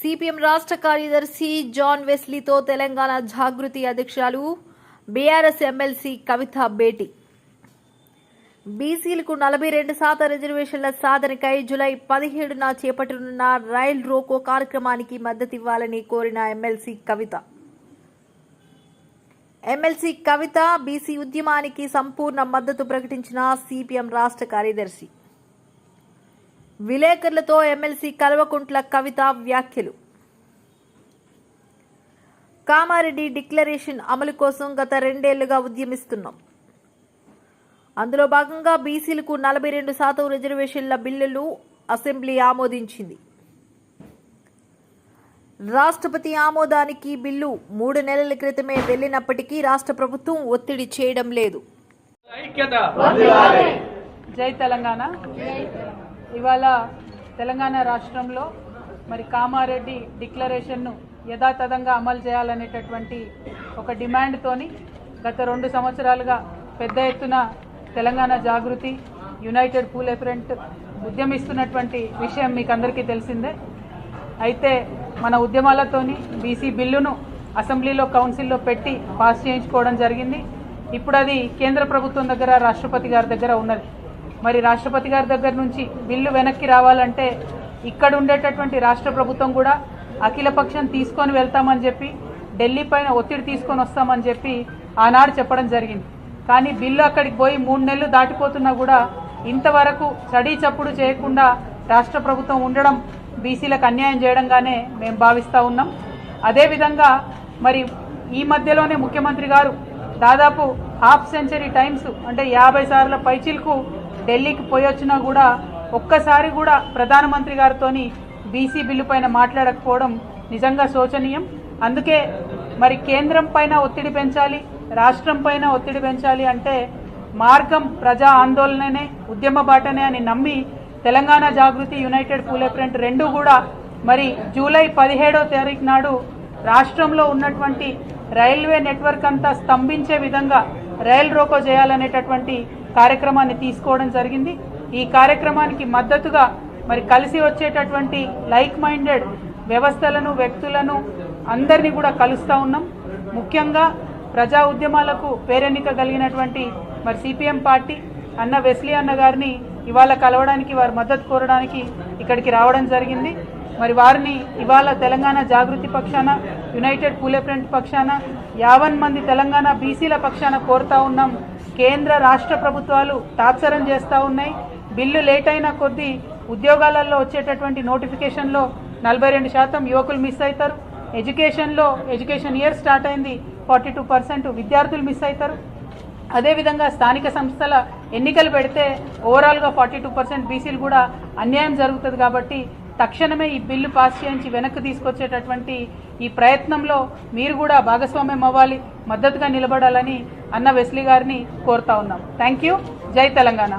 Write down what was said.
CPM రాష్ట్ర కార్యదర్శి John వెస్లీతో Telangana జాగృతి అధ్యక్షురాలు బీఆర్ఎస్ ఎమ్మెల్సీ కవిత భేటీ బీసీలకు నలభై రెండు శాతం రిజర్వేషన్ల సాధనకై జులై పదిహేడున చేపట్టనున్న రైల్ రోకో కార్యక్రమానికి మద్దతివ్వాలని కోరిన MLC Kavitha. MLC Kavitha BC ఉద్యమానికి సంపూర్ణ మద్దతు ప్రకటించిన సిపిఎం రాష్ట్ర కార్యదర్శి. విలేకరులతో ఎమ్మెల్సీ కల్వకుంట్ల కవిత వ్యాఖ్యలు. కామారెడ్డి డిక్లరేషన్ అమలు కోసం గత రెండేళ్ళుగా ఉద్యమిస్తున్నాం. అందులో భాగంగా బీసీలకు నలభై రెండు శాతం రిజర్వేషన్ల బిల్లులు అసెంబ్లీ ఆమోదించింది. రాష్ట్రపతి ఆమోదానికి బిల్లు మూడు నెలల క్రితమే వెళ్ళినప్పటికీ రాష్ట్ర ప్రభుత్వం ఒత్తిడి చేయడం లేదు. ఐక్యత. జై తెలంగాణ. ఇవాళ తెలంగాణ రాష్ట్రంలో మరి కామారెడ్డి డిక్లరేషన్ను యథాతథంగా అమలు చేయాలనేటటువంటి ఒక డిమాండ్తోని గత రెండు సంవత్సరాలుగా పెద్ద ఎత్తున తెలంగాణ జాగృతి యునైటెడ్ పూల్ ఎఫరెంట్ ఉద్యమిస్తున్నటువంటి విషయం మీకు అందరికీ తెలిసిందే. అయితే మన ఉద్యమాలతోని బీసీ బిల్లును అసెంబ్లీలో కౌన్సిల్లో పెట్టి పాస్ చేయించుకోవడం జరిగింది. ఇప్పుడు అది కేంద్ర ప్రభుత్వం దగ్గర రాష్ట్రపతి గారి దగ్గర ఉన్నది. మరి రాష్ట్రపతి గారి దగ్గర నుంచి బిల్లు వెనక్కి రావాలంటే ఇక్కడ ఉండేటటువంటి రాష్ట్ర ప్రభుత్వం కూడా అఖిలపక్షం తీసుకొని వెళ్తామని చెప్పి ఢిల్లీ పైన ఒత్తిడి తీసుకొని వస్తామని చెప్పి ఆనాడు చెప్పడం జరిగింది. కానీ బిల్లు అక్కడికి పోయి మూడు నెలలు దాటిపోతున్నా కూడా ఇంతవరకు చడీ చప్పుడు చేయకుండా రాష్ట్ర ప్రభుత్వం ఉండడం బీసీలకు అన్యాయం చేయడంగానే మేము భావిస్తూ ఉన్నాం. అదేవిధంగా మరి ఈ మధ్యలోనే ముఖ్యమంత్రి గారు దాదాపు హాఫ్ సెంచరీ టైమ్స్ అంటే యాభై సార్ల పైచిల్కు ఢిల్లీకి పోయి వచ్చినా కూడా ఒక్కసారి కూడా ప్రధానమంత్రి గారితోని బీసీ బిల్లు పైన మాట్లాడకపోవడం నిజంగా శోచనీయం. అందుకే మరి కేంద్రం పైన ఒత్తిడి పెంచాలి రాష్ట్రం పైన ఒత్తిడి పెంచాలి అంటే మార్గం ప్రజా ఆందోళననే ఉద్యమ బాటనే అని నమ్మి తెలంగాణ జాగృతి యునైటెడ్ పూలే ఫ్రంట్ రెండు కూడా మరి జూలై పదిహేడో తారీఖు నాడు రాష్ట్రంలో ఉన్నటువంటి రైల్వే నెట్వర్క్ అంతా స్తంభించే విధంగా రైల్ రోకో చేయాలనేటటువంటి కార్యక్రమాన్ని తీసుకోవడం జరిగింది. ఈ కార్యక్రమానికి మద్దతుగా మరి కలిసి వచ్చేటటువంటి లైక్ మైండెడ్ వ్యవస్థలను వ్యక్తులను అందరినీ కూడా కలుస్తూ ఉన్నాం. ముఖ్యంగా ప్రజా ఉద్యమాలకు పేరెన్నిక కలిగినటువంటి మరి సిపిఎం పార్టీ అన్న వెస్లీ అన్న గారిని ఇవాళ కలవడానికి వారి మద్దతు కోరడానికి ఇక్కడికి రావడం జరిగింది. మరి వారిని ఇవాళ తెలంగాణ జాగృతి పక్షాన యునైటెడ్ పూలే ఫ్రంట్ పక్షాన యావన్ మంది తెలంగాణ బీసీల పక్షాన కోరుతా ఉన్నాం. కేంద్ర రాష్ట్ర ప్రభుత్వాలు తాత్సరం చేస్తూ ఉన్నాయి. బిల్లు లేట్ అయిన కొద్దీ ఉద్యోగాలలో వచ్చేటటువంటి నోటిఫికేషన్లో నలభై రెండు శాతం యువకులు మిస్ అవుతారు. ఎడ్యుకేషన్లో ఎడ్యుకేషన్ ఇయర్ స్టార్ట్ అయింది. ఫార్టీ టూ పర్సెంట్ విద్యార్థులు మిస్ అవుతారు. అదేవిధంగా స్థానిక సంస్థల ఎన్నికలు పెడితే ఓవరాల్గా ఫార్టీ టూ పర్సెంట్ బీసీలు కూడా అన్యాయం జరుగుతుంది కాబట్టి తక్షణమే ఈ బిల్లు పాస్ చేయించి వెనక్కి తీసుకొచ్చేటటువంటి ఈ ప్రయత్నంలో మీరు కూడా భాగస్వామ్యం అవ్వాలి మద్దతుగా నిలబడాలని అన్న వెస్లీ గారిని కోరుతా ఉన్నాం. థ్యాంక్ యూ జై తెలంగాణ.